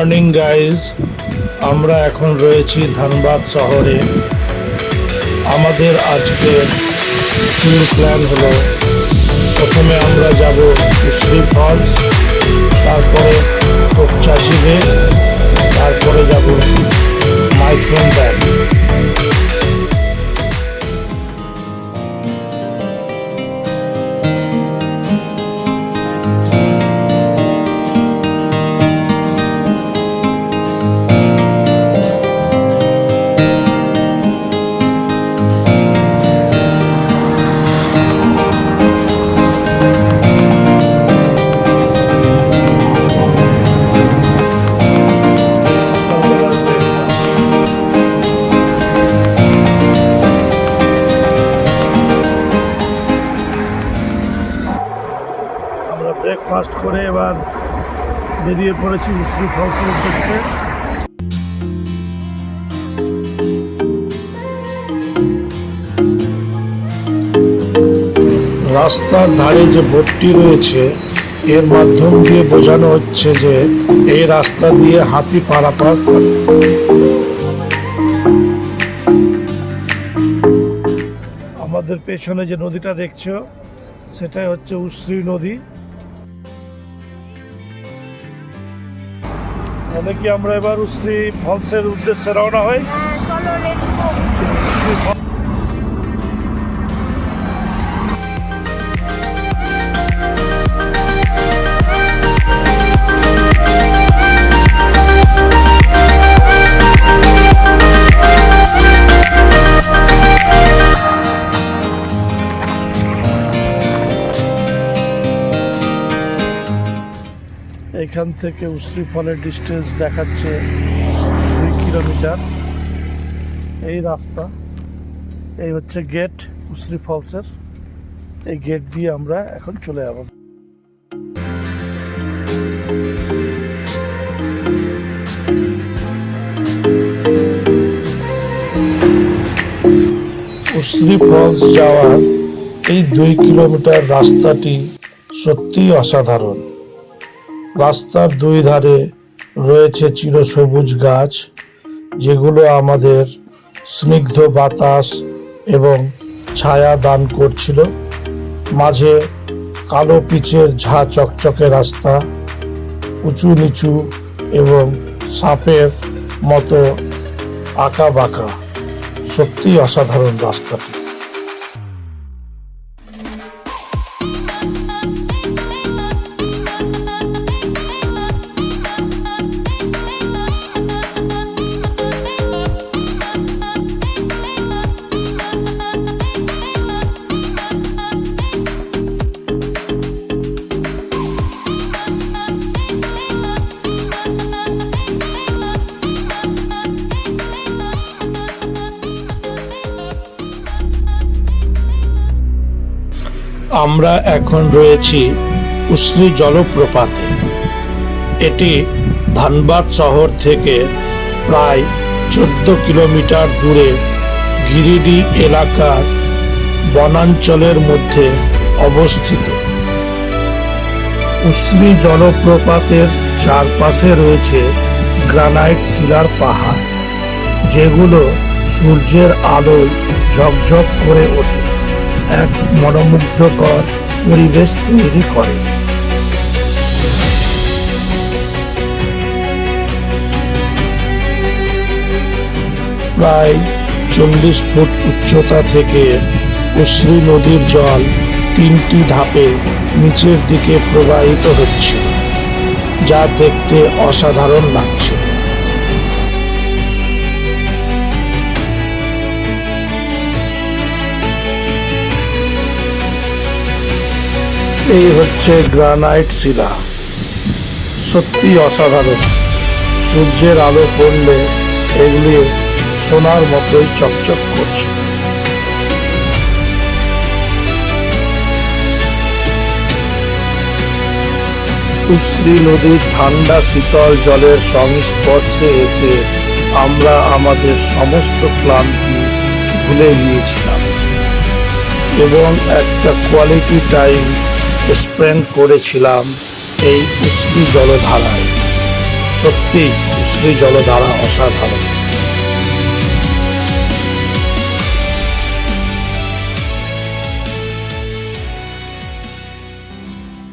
Morning guys আমরা এখন রয়েছি ধানবাদ শহরে। আমাদের আজকের ট্যুর প্ল্যান হলো, প্রথমে আমরা যাব শ্রী ফলস বেরিয়ে পড়েছি উশ্রী ফলসের উদ্দেশ্যে। রাস্তার ধারে যে বোটটি রয়েছে, এর মাধ্যম দিয়ে বোঝানো হচ্ছে যে এই রাস্তা দিয়ে হাতি পারাপার করে। আমাদের পেছনে যে নদীটা দেখছ, সেটাই হচ্ছে উশ্রী নদী। তাহলে কি আমরা এবার শ্রী ফলসের উদ্দেশ্যে রওনা হই। হ্যাঁ চলো এখান থেকে উশ্রী ফলের ডিস্টেন্স দেখাচ্ছে দুই কিলোমিটার। এই রাস্তা, এই হচ্ছে গেট উশ্রী ফলসের এই গেট দিয়ে আমরা এখন চলে যাব। উশ্রী ফলস যাওয়ার এই দুই কিলোমিটার রাস্তাটি সত্যিই অসাধারণ। রাস্তার দুই ধারে রয়েছে চিরসবুজ গাছ, যেগুলো আমাদের স্নিগ্ধ বাতাস এবং ছায়া দান করছিল। মাঝে কালো পিচের ঝা চকচকে রাস্তা, উঁচু নিচু এবং সাপের মতো আঁকা বাঁকা। সত্যি অসাধারণ রাস্তাটি। আমরা এখন রয়েছি উশ্রী জলপ্রপাতে। এটি ধানবাদ শহর থেকে প্রায় চোদ্দ কিলোমিটার দূরে গিরিডি এলাকার বনাঞ্চলের মধ্যে অবস্থিত। উশ্রী জলপ্রপাতের চারপাশে রয়েছে গ্রানাইট শিলার পাহাড়, যেগুলো সূর্যের আলোয় ঝকঝক করে ওঠে। এক মনোমুগ্ধকর পরিবেশ তৈরি করে। প্রায় চল্লিশ ফুট উচ্চতা থেকে উশ্রী নদীর জল তিনটি ধাপে নিচের দিকে প্রবাহিত হচ্ছে, যা দেখতে অসাধারণ লাগছে। এই হচ্ছে গ্রানাইট শিলা। সত্যি অসাধারণ। সূর্যের আলো পড়লে এগুলি সোনার মতোই চকচক করছে। উশ্রী নদীর ঠান্ডা শীতল জলের সংস্পর্শে এসে আমরা আমাদের সমস্ত ক্লান্তি ভুলে গিয়েছিলাম। এবং একটা কোয়ালিটি টাইম স্পেন্ড করেছিলাম এই উষ্ণ জলধারায়। সত্যি শ্রী জলধারা অসাধারণ।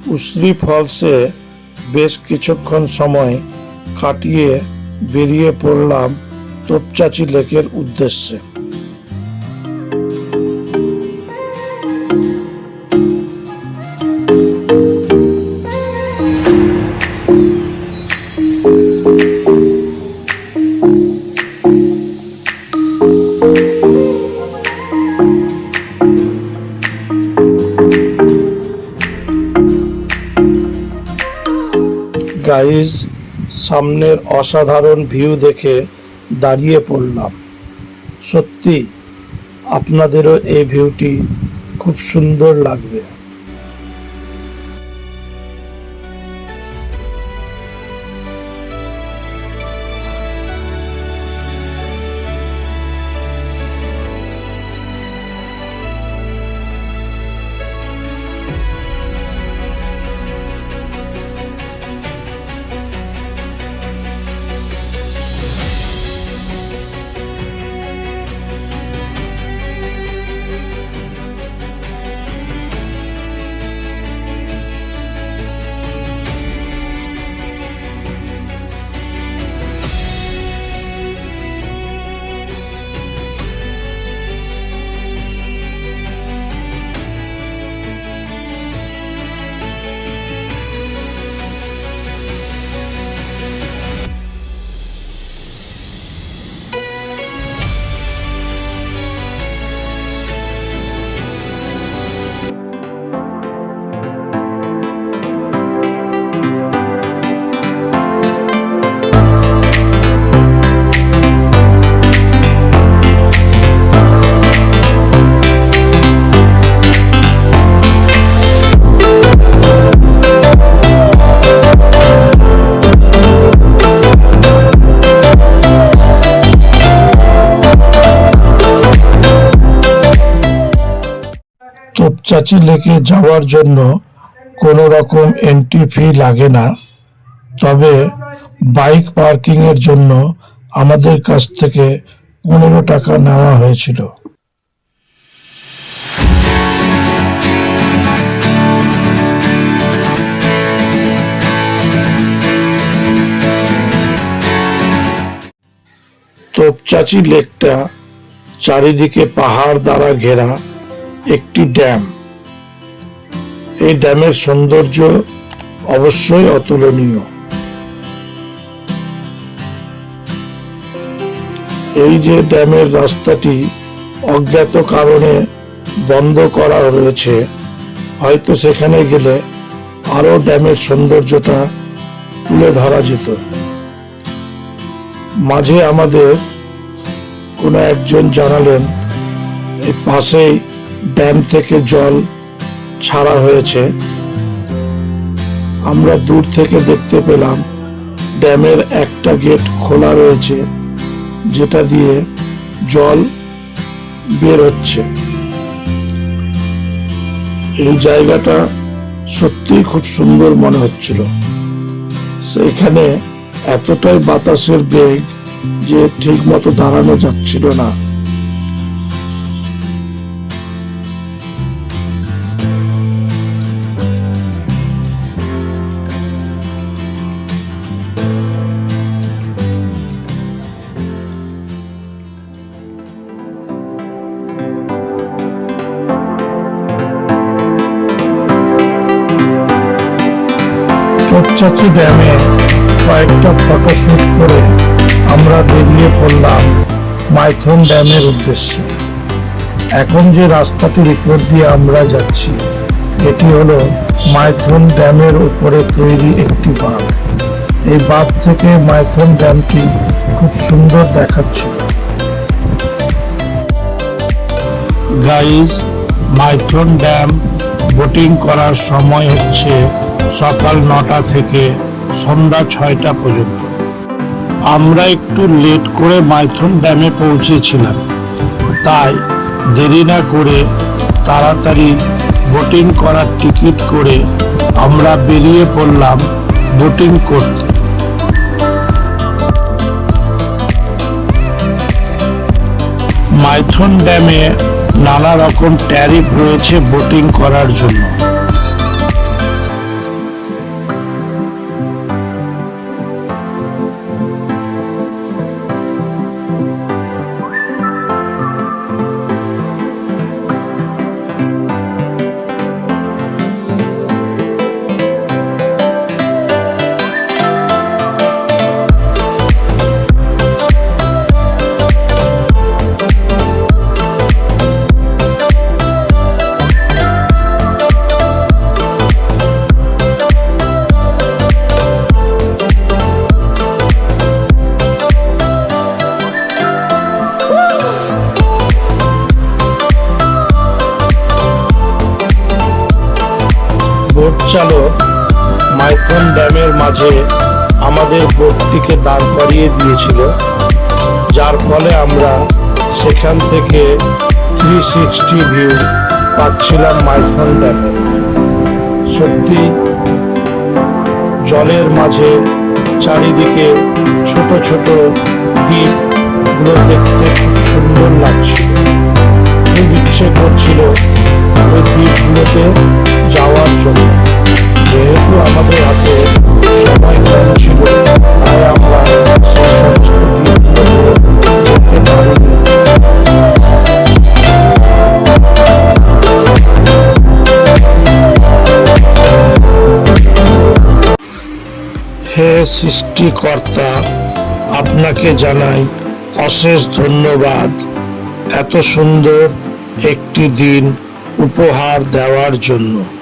উশ্রী ফলসে বেশ কিছুক্ষণ সময় কাটিয়ে বেরিয়ে পড়লাম তোপচাচি লেকের উদ্দেশ্যে। গাইজ সামনের অসাধারণ ভিউ দেখে দাঁড়িয়ে পড়লাম। সত্যি আপনাদেরও এই ভিউটি খুব সুন্দর লাগবে। তোপচাচি লেকে যাওয়ার জন্য কোনো রকম এন্ট্রি ফি লাগে না। তবে বাইক পার্কিং এর জন্য আমাদের কাছ থেকে পনেরো টাকা নেওয়া হয়েছিল। তোপচাচি লেকটা চারিদিকে পাহাড় দ্বারা ঘেরা একটি ড্যাম এই ড্যামের সৌন্দর্য অবশ্যই অতুলনীয়। এই যে ড্যামের রাস্তাটি অজ্ঞাত কারণে বন্ধ করা রয়েছে, হয়তো সেখানে গেলে আরও ড্যামের সৌন্দর্যটা তুলে ধরা যেত। মাঝে আমাদের কোনো একজন জানালেন এই পাশেই ড্যাম থেকে জল ছাড়া হয়েছে। আমরা দূর থেকে দেখতে পেলাম, ড্যামের একটা গেট খোলা রয়েছে, যেটা দিয়ে জল বের হচ্ছে। এই জায়গাটা সত্যিই খুব সুন্দর মনে হচ্ছিল। সেখানে এতটাই বাতাসের বেগ যে ঠিক মতো দাঁড়ানো যাচ্ছিল না। তোপচাচি ড্যামে কয়েকটা ফটো শুট করে আমরা বেরিয়ে পড়লাম মাইথন ড্যামের উদ্দেশ্যে। এখন যে রাস্তাটির উপর দিয়ে আমরা যাচ্ছি, এটি হলো মাইথন ড্যামের উপরে তৈরি একটি বাঁধ। এই বাঁধ থেকে মাইথন ড্যামটি খুব সুন্দর দেখাচ্ছিল। গাইজ মাইথন ড্যাম বোটিং করার সময় হচ্ছে সকাল নটা থেকে সন্ধ্যা ছয়টা পর্যন্ত। আমরা একটু লেট করে মাইথন ড্যামে পৌঁছেছিলাম। তাই দেরি না করে তাড়াতাড়ি বোটিং করার টিকিট করে আমরা বেরিয়ে পড়লাম বোটিং করতে। মাইথন ড্যামে নানা রকম ট্যারিফ রয়েছে বোটিং করার জন্য। চালক মাইথন ড্যামের মাঝে আমাদের বোটটিকে দাঁড় করিয়ে দিয়েছিল, যার ফলে আমরা সেখান থেকে থ্রি সিক্সটি ভিউ পাচ্ছিলাম মাইথন ড্যামে। সত্যি, জলের মাঝে চারিদিকে ছোট ছোট দ্বীপগুলো দেখতে খুব সুন্দর লাগছিল। খুব ইচ্ছে করছিল ওই দ্বীপগুলোতে যাওয়ার জন্য। হে সৃষ্টিকর্তা আপনাকে জানাই অশেষ ধন্যবাদ। এত সুন্দর একটি দিন উপহার দেওয়ার জন্য।